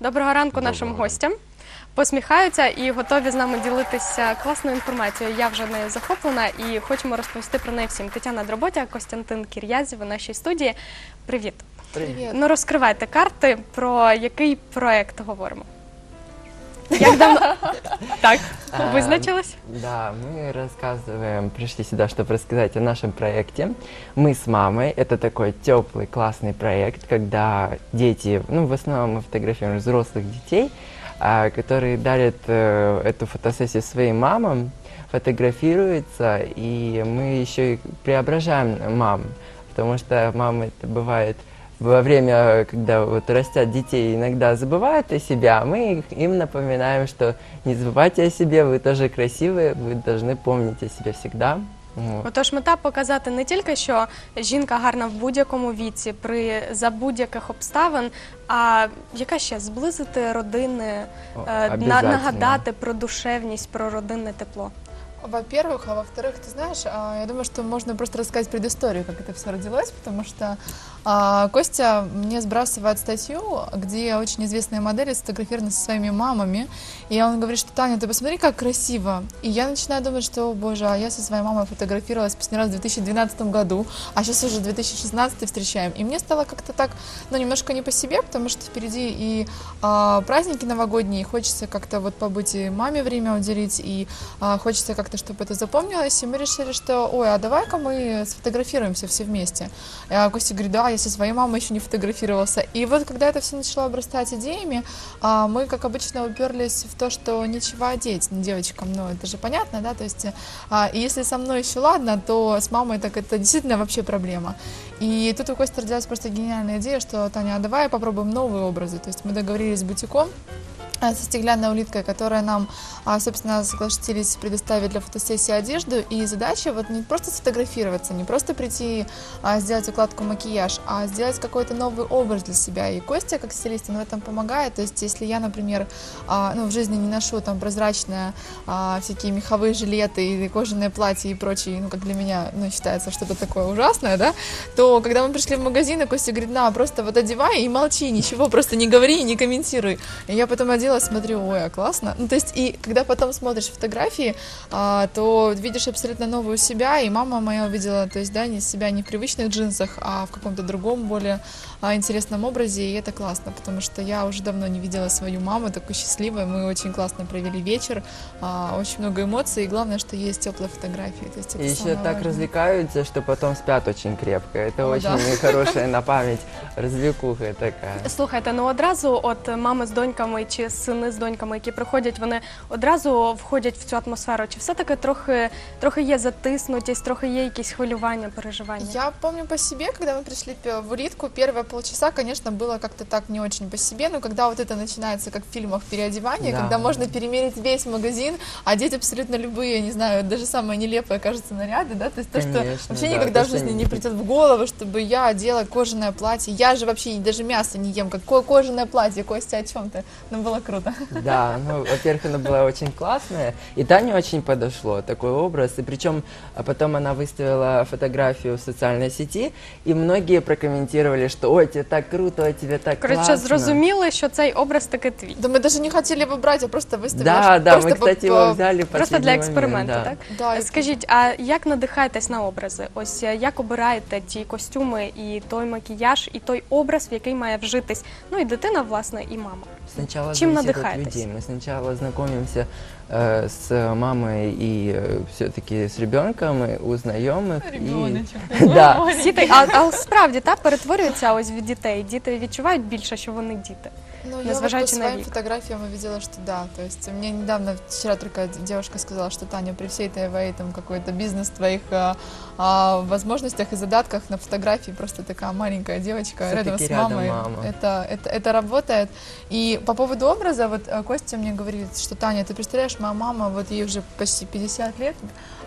Доброго ранку нашим гостям. Посміхаються і готові з нами ділитися класною інформацією. Я вже нею захоплена і хочемо розповісти про неї всім. Тетяна Дроботя, Костянтин Кір'язів у нашій студії. Привіт. Привіт. Ну розкривайте карти, про який проект говоримо. Як давно так А, визначились? Да, мы рассказываем, пришли сюда, чтобы рассказать о нашем проекте. Мы с мамой, это такой теплый, классный проект, когда дети, ну, в основном мы фотографируем взрослых детей, а, которые дарят э, эту фотосессию своим мамам, фотографируются, и мы еще и преображаем мам, потому что мамы это бывает во время, когда вот растят детей, иногда забывают о себе, а мы их- им напоминаем, что не забывайте о себе, вы тоже красивые, вы должны помнить о себе всегда. Вот. Отож, мета показати не тільки, що жінка гарна в будь-якому віці, при за будь-яких обставин, а яка ще зблизити родини, О, е, на- обязательно. нагадати про душевність, про родинне тепло. Во-первых, а во-вторых, ты знаешь, а, я думаю, что можно просто рассказать предысторию, как это все родилось, потому что а, Костя мне сбрасывает статью, где очень известные модели сфотографированы со своими мамами, и он говорит, что Таня, ты посмотри, как красиво. И я начинаю думать, что, о боже, а я со своей мамой фотографировалась последний раз в 2012 году, а сейчас уже 2016 встречаем. И мне стало как-то так, ну, немножко не по себе, потому что впереди и а, праздники новогодние, и хочется как-то вот побыть и маме время уделить, и а, хочется как-то, чтобы это запомнилось, и мы решили, что, ой, а давай-ка мы сфотографируемся все вместе. А Костя говорит, да, я со своей мамой еще не фотографировался. И вот когда это все начало обрастать идеями, а, мы, как обычно, уперлись в то, что нечего одеть девочкам, ну, это же понятно, да, то есть, а, и если со мной еще ладно, то с мамой так это действительно вообще проблема. И тут у Кости родилась просто гениальная идея, что, Таня, а давай попробуем новые образы, то есть мы договорились с бутиком, со стеклянной улиткой, которая нам, а, собственно, согласились предоставить для фотосессии одежду. И задача вот не просто сфотографироваться, не просто прийти, а, сделать укладку, макияж, а сделать какой-то новый образ для себя. И Костя, как стилист, он в этом помогает. То есть, если я, например, а, ну, в жизни не ношу там прозрачные а, всякие меховые жилеты и кожаные платья и прочее, ну, как для меня, ну, считается что-то такое ужасное, да, то когда мы пришли в магазин, и Костя говорит, на, просто вот одевай и молчи, ничего, просто не говори и не комментируй. И я потом одела, смотрю, ой, а классно. Ну, то есть, и когда потом смотришь фотографии, а, то видишь абсолютно новую себя, и мама моя увидела, то есть, да, не себя не в привычных джинсах, а в каком-то другом, более а, интересном образе, и это классно, потому что я уже давно не видела свою маму такой счастливой, мы очень классно провели вечер, а, очень много эмоций, и главное, что есть теплые фотографии. То есть это И еще так важное. развлекаются, что потом спят очень крепко. Это О, очень да. хорошая на память развлекуха такая. Слухайте, ну одразу, от мами з доньками чи сини з доньками, які приходять, вони одразу входять в цю атмосферу. Чи все-таки трохи, трохи є затиснутість, трохи є якісь хвилювання, переживання? Я помню по себе, когда мы пришли пе- в улитку, первые полчаса, конечно, было как-то так не очень по себе, но когда вот это начинается, как в фильмах, переодевание, Да. когда можно перемерить весь магазин, одеть абсолютно любые, не знаю, даже самые нелепые, кажется, наряды, да, то есть то, что Конечно, вообще да, никогда то, в что жизни не- не придет в голову, чтобы я одела кожаное платье, я же вообще даже мясо не ем, какое кожаное платье, Костя, о чем ты? Ну, было круто. Да, ну, во-первых, оно было очень классное, и Тане очень подошло такой образ, и причем а потом она выставила фотографию в социальной сети, и многие прокомментировали, что ой, тебе так круто, ой, тебе так Коротше, классно. зрозуміли, що цей образ таки твій. Да мы даже не хотели его брать, а просто выставили. Да, да, просто мы, кстати, по- его взяли в Просто для последний момент, експерименту, да. так? Да, и- Скажіть, а як надихаєтесь на образи? Ось е, як обираєте ті костюми і той макіяж, і той образ, в який має вжитись? Ну і дитина, власне, і мама. Сначала Чем зависит от надыхаетесь? людей. Мы сначала знакомимся э, с мамой и все-таки с ребенком, и узнаем их. и- Да, Діти, а, а справді та перетворюються ось від дітей. Діти відчувають більше, що вони діти. Ну, я вот по Незважаючи на своим век. фотографиям увидела, что да. То есть мне недавно, вчера только девушка сказала, что Таня, при всей твоей там какой-то бизнес, твоих а, а, возможностях и задатках на фотографии просто такая маленькая девочка рядом с рядом мамой. мама. Это, это, это работает. И по поводу образа, вот э, Костя мне говорит, что Таня, ты представляешь, моя мама, вот ей уже почти 50 лет,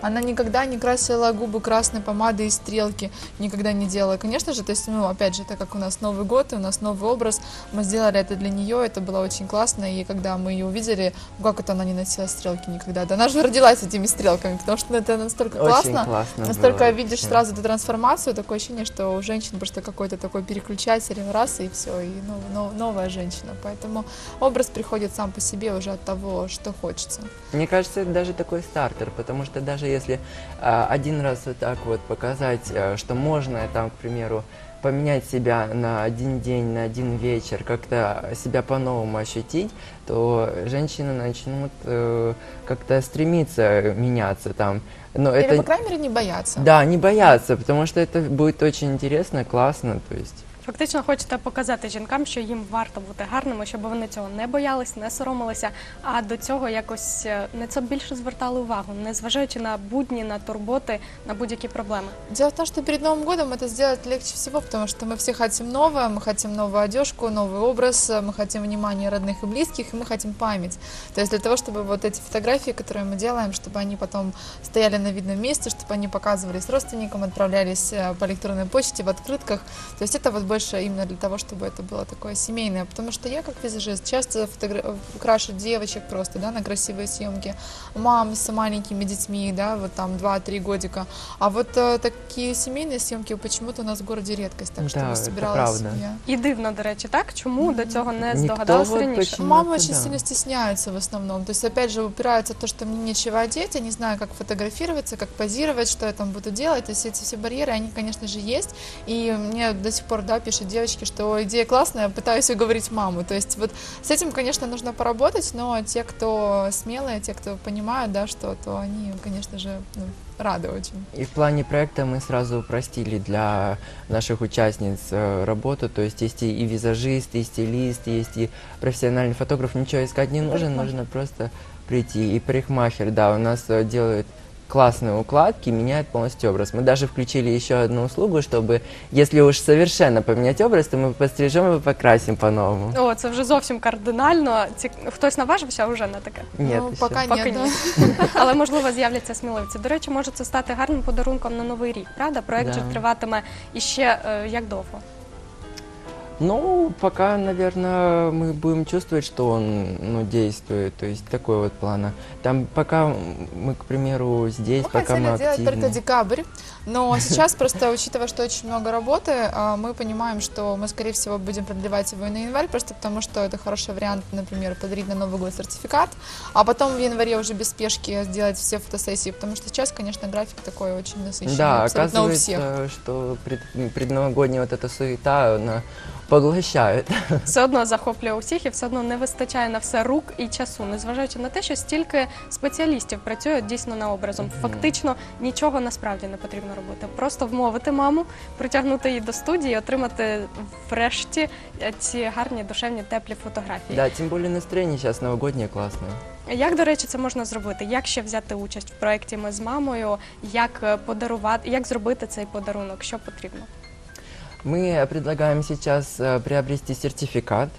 она никогда не красила губы красной помадой и стрелки, никогда не делала. Конечно же, то есть, ну, опять же, так как у нас Новый год, и у нас новый образ, мы сделали это для нее это было очень классно, и когда мы ее увидели, ну как это она не носила стрелки никогда, да она же родилась этими стрелками, потому что это настолько Очень классно, классно настолько было видишь сразу эту трансформацию, такое ощущение, что у женщин просто какой-то такой переключатель раз, и все, и нов- нов- новая женщина, поэтому образ приходит сам по себе уже от того, что хочется. Мне кажется, это даже такой стартер, потому что даже если а, один раз вот так вот показать, а, что можно там, к примеру, поменять себя на один день, на один вечер, как-то себя по-новому ощутить, то женщины начнут э, как-то стремиться меняться там. Но Или, это по крайней мере, не бояться. да, не бояться, потому что это будет очень интересно, классно, то есть. Фактично хочете показати жінкам, що їм варто бути гарними, щоб вони цього не боялись, не соромилися, а до цього якось е, на це більше звертали увагу, не зважаючи на будні, на турботи, на будь-які проблеми. Дело в том, что перед Новым годом это сделать легче всего, потому что мы все хотим новое, мы хотим новую одежку, новый образ, э, мы хотим внимания родных и близких, и мы хотим память. То есть для того, чтобы вот эти фотографии, которые мы делаем, чтобы они потом стояли на видном месте, чтобы они показывались родственникам, отправлялись э, по электронной почте, в открытках. То есть это вот больше именно для того, чтобы это было такое семейное. Потому что я, как визажист, часто фотогра- крашу девочек просто, да, на красивые съемки, мам с маленькими детьми, да, вот там 2-3 годика. А вот э, такие семейные съемки почему-то у нас в городе редкость, так Да, чтобы это собиралась правда. семья. І дивно, до речі, так чому до цього не Ніхто здогадалися от раніше? почему- Мамы Ну, очень да. сильно стесняются в основном. То есть, опять же, упираются в то, что мне нечего одеть, я не знаю, как фотографироваться, как позировать, что я там буду делать. То есть эти все барьеры, они, конечно же, есть. И мне до сих пор, да, пишут девочки, что идея классная, пытаюсь уговорить маму. То есть вот с этим, конечно, нужно поработать, но те, кто смелые, те, кто понимают, да, что, то они, конечно же, ну, рады очень. И в плане проекта мы сразу упростили для наших участниц э, работу, то есть есть и, визажист, и стилист, есть и профессиональный фотограф, ничего искать не нужно, нужно просто прийти. И парикмахер, да, у нас э, делают классные укладки, меняет полностью образ. Мы даже включили еще одну услугу, чтобы, если уж совершенно поменять образ, то мы пострижем и покрасим по-новому. О, це вже зовсім кардинально. Ці... Хтось наважився вже на таке. Нет, ну, еще. пока, Поки нет, ні. да. Але можливо з'являться сміливці. До речі, може це стати гарним подарунком на новий рік, правда? Проект же Да. триватиме іще е, як довго. Ну, пока, наверное, мы будем чувствовать, что он ну, действует, то есть такой вот плана. Там пока мы, к примеру, здесь, Мы пока мы делать активны. только декабрь, но сейчас просто, учитывая, что очень много работы, а, мы понимаем, что мы, скорее всего, будем продлевать его и на январь, просто потому что это хороший вариант, например, подарить на Новый год сертификат, а потом в январе уже без спешки сделать все фотосессии, потому что сейчас, конечно, график такой очень насыщенный Да, абсолютно у всех. оказывается, что пред, предновогодняя вот эта суета, она поглощает. Все одно захоплює усіх і все одно не вистачає на все рук і часу, незважаючи на те, що стільки спеціалістів працюють дійсно на образом. Фактично нічого насправді не потрібно робити. Просто вмовити маму, притягнути її до студії, і отримати врешті ці гарні, душевні, теплі фотографії. Да, тем более настроение сейчас новогоднее классное. Як, до речі, це можна зробити? Як ще взяти участь в проєкті ми з мамою? Як е, подарувати, як зробити цей подарунок? Що потрібно? Мы предлагаем сейчас э, приобрести сертификат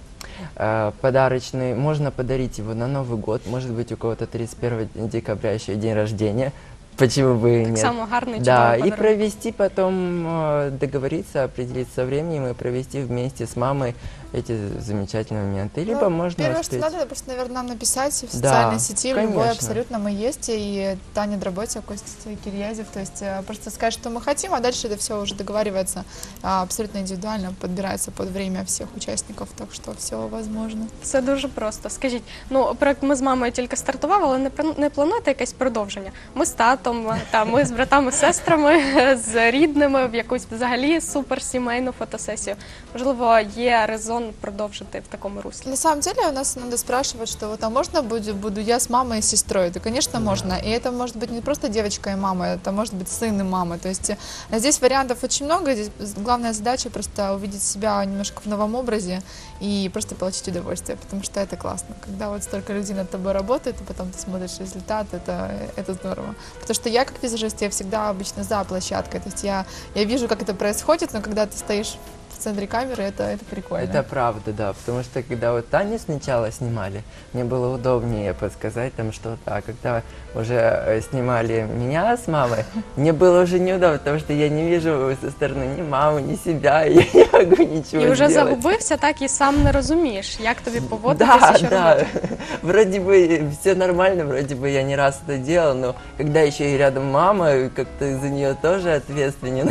э, подарочный. Можно подарить его на Новый год. Может быть, у кого-то 31 декабря еще день рождения. Почему бы Так нет? само гарний Да, и провести потом, э, договориться, определиться временем и провести вместе с мамой эти замечательные моменты. Либо Ну, можно Первое, что успеть. надо, это просто, наверное, нам написать в Да, социальной сети, в любой конечно. абсолютно мы есть, и Таня Дроботя, Костя Кирьязев, то есть э, просто сказать, что мы хотим, а дальше это все уже договаривается а, абсолютно индивидуально, подбирается под время всех участников, так что все возможно. Все дуже просто. Скажіть, ну проект ми з мамою тільки стартував, але не план- не плануєте якесь продовження. Ми з татом, та ми з братами, сестрами, з рідними в якусь взагалі суперсімейну фотосесію. Можливо, є резон продовжити в такому руслі. На самом деле у нас иногда спрашивают, что вот, а можно буду, буду я с мамой и сестрой? Да, конечно, можно. И это может быть не просто девочка и мама, это может быть сын и мама. То есть э, здесь вариантов очень много. Здесь главная задача просто увидеть себя немножко в новом образе и просто получить удовольствие, потому что это классно. Когда вот столько людей над тобой работает, и потом ты смотришь результат, это, это здорово. Потому что я как визажист, я всегда обычно за площадкой. То есть я, я вижу, как это происходит, но когда ты стоишь центре камеры, это, это прикольно. Это правда, да, потому что когда вот Таню сначала снимали, мне было удобнее подсказать там что-то, а когда уже э, снимали меня с мамой, мне было уже неудобно, потому что я не вижу со стороны ни маму, ни себя, и я не могу ничего І вже сделать. загубився, так і сам не розумієш, як тобі поводитися, Да, що да. робити. Вроде бы все нормально, вроде бы я не раз это делал, но когда еще и рядом мама, как-то за нее тоже ответственен.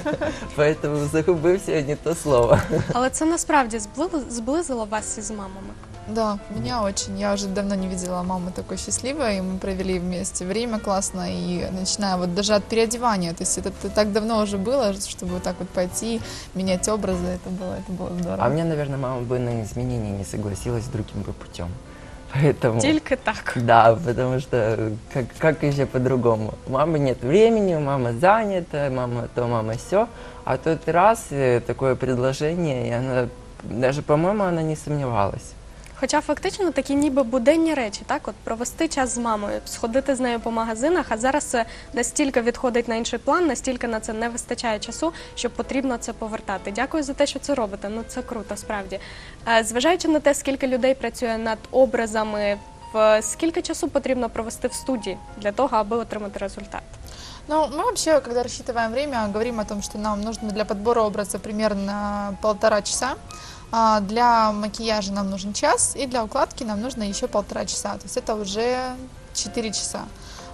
Поэтому загубился не то слово. Але це насправді зблили- зблизило вас із мамами. Да, меня очень. Я уже давно не видела маму такой счастливой, и мы провели вместе время классно, и начиная вот даже от переодевания, то есть это, т- так давно уже было, чтобы вот так вот пойти, менять образы, это было, это было здорово. А у меня, наверное, мама бы на изменения не согласилась другим бы путем. Поэтому... Тільки так. Да, потому что как, как еще по-другому? У мамы нет времени, мама занята, мама то, мама все. А тут раз э, такое предложение, и она даже, по-моему, она не сомневалась. Хоча фактично такі ніби буденні речі, так от провести час з мамою, сходити з нею по магазинах, а зараз це настільки відходить на інший план, настільки на це не вистачає часу, що потрібно це повертати. Дякую за те, що це робите. Ну це круто, справді. Е, Зважаючи на те, скільки людей працює над образами, скільки часу потрібно провести в студії для того, аби отримати результат. Ну, мы вообще, когда рассчитываем время, говорим о том, что нам нужно для подбора образа примерно полтора часа. А для макияжа нам нужен час, и для укладки нам нужно еще полтора часа. То есть это уже 4 часа.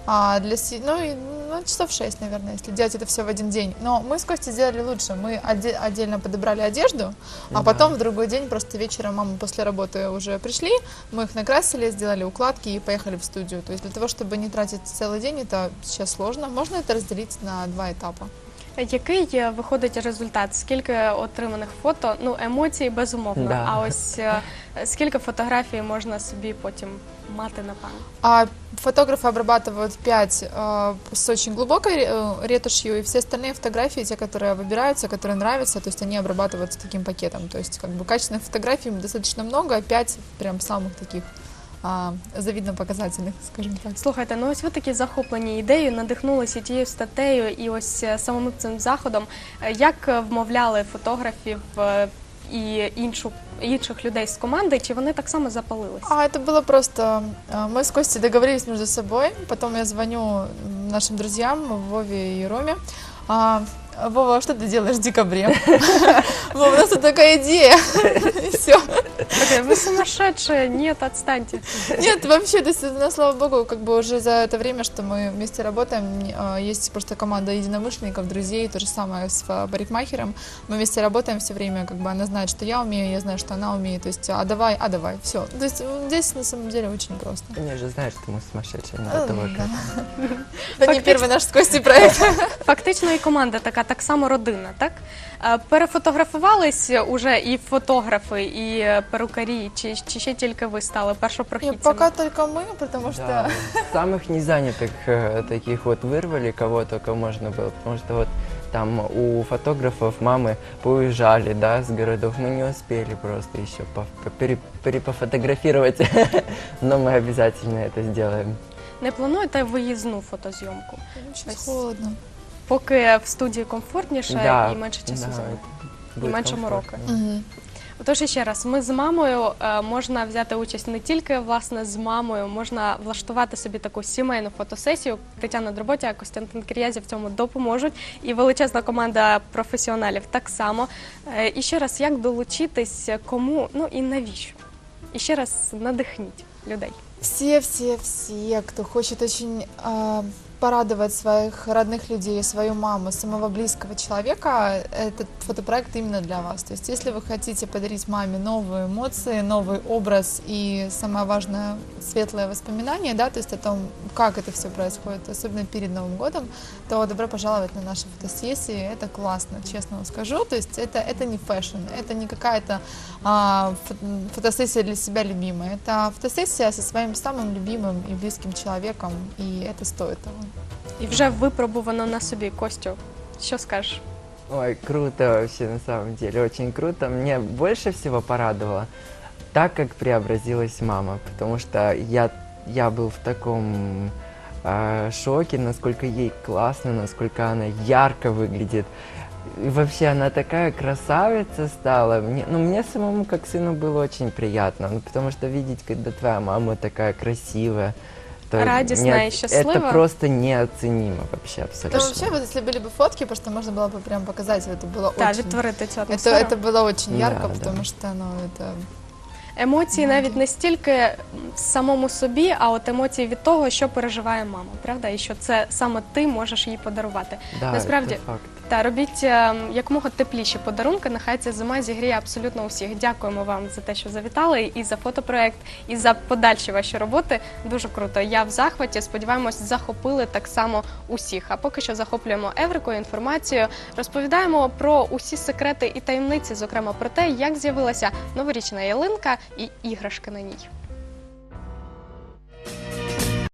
А для, ну, и, ну, часов 6, наверное, если делать это все в один день. Но мы с Костей сделали лучше. Мы оде- отдельно подобрали одежду, а Да. потом в другой день просто вечером мамы после работы уже пришли, мы их накрасили, сделали укладки и поехали в студию. То есть для того, чтобы не тратить целый день, это сейчас сложно. Можно это разделить на два этапа. Який е, виходить результат? Скільки отриманих фото? Ну, емоцій безумовно. Да. А ось е, скільки фотографій можна собі потім мати на пам'ять? А фотографы обрабатывают 5 с очень глубокой э, ретушью, и все остальные фотографии, те, которые выбираются, которые нравятся, то есть они обрабатываются таким пакетом. То есть как бы качественных фотографий достаточно много, 5 прям самых таких а, завидно показательных, скажем так. Слухайте, ну ось ви такі захоплені ідеєю, надихнулися тією статтею і ось е, самим цим заходом. Е, Як е, вмовляли фотографів е, і іншу інших людей з команди, чи вони так само запалились? А это было просто... а, Мы с Костей договорились между собой, потом я звоню м, нашим друзьям Вове и Роме. А, Вова, а что ты делаешь в декабре? Вова, у нас тут такая идея. И все. Таке, ви сумасшедшие, ні, отстаньте. Нет, вообще, то есть, ну, слава богу, как бы уже за это время, что мы вместе работаем, а, есть просто команда единомышленников, друзей, то же самое с а, парикмахером. Мы вместе работаем все время, как бы она знает, что я умею, я знаю, что она умеет. То есть, а давай, а давай, все. То есть здесь на самом деле очень просто. Они же знают, что мы сумасшедшие, не. Это не первый наш с Костей проект. Фактично і команда така, так само родина, так? Е, Перефотографувались уже і фотографи, і е, перукарі, чи, чи ще тільки ви стали Нет, першопрохідцями? пока только мы, потому что... Да, самых незанятых э, таких вот вырвали, кого только можно было, потому что вот там у фотографов мамы поуезжали, да, с городов, мы не успели просто еще по- по- пере- перепофотографировать, но мы обязательно это сделаем. Не плануєте виїзну фотозйомку? Очень Ось. холодно. Поки в студії комфортніше Да, і менше часу да, займає. будет меньше комфортно. мороки. Мгм. Отож, ще раз, ми з мамою е, можна взяти участь не тільки власне з мамою, можна влаштувати собі таку сімейну фотосесію. Тетяна Дроботя, Костянтин Кир'язів в цьому допоможуть. І величезна команда професіоналів так само. Е, І ще раз, як долучитись, кому, ну і навіщо? І ще раз надихніть людей. Все, все, все, кто хочет очень а, порадовать своих родных людей, свою маму, самого близкого человека, этот фотопроект именно для вас. То есть, если вы хотите подарить маме новые эмоции, новый образ и, самое важное, светлое воспоминание, да, то есть о том, как это все происходит, особенно перед Новым годом, то добро пожаловать на наши фотосессии. Это классно, честно вам скажу. То есть это, это не фэшн, это не какая-то а, фо- фотосессия для себя любимая. Это фотосессия со своим самым любимым и близким человеком, и это стоит того. І вже випробувано на собі Костю. Що скажеш? Ой, круто вообще, на самом деле, очень круто. Мне больше всего порадовало так, как преобразилась мама, потому что я, я был в таком э, шоке, насколько ей классно, насколько она ярко выглядит. И вообще она такая красавица стала. Мне, ну, мне самому как сыну было очень приятно, ну, потому что видеть, когда твоя мама такая красивая, то Радостная не- и счастливая. Это просто неоценимо вообще То абсолютно. вообще, вот если были бы фотки, просто можно было бы прям показать, это было Так, очень... цю Это, это было очень Да, ярко, да. потому что, ну, это... Емоції навіть не стільки в самому собі, а от емоції від того, що переживає мама, правда? І що це саме ти можеш їй подарувати. Да, Насправді, это факт. Та робіть е, якомога тепліші подарунки. Нехай ця зима зігріє абсолютно усіх. Дякуємо вам за те, що завітали, і за фотопроект, і за подальші ваші роботи. Дуже круто. Я в захваті. Сподіваємось, захопили так само усіх. А поки що захоплюємо Еврикою інформацією. Розповідаємо про усі секрети і таємниці, зокрема про те, як з'явилася новорічна ялинка і іграшки на ній.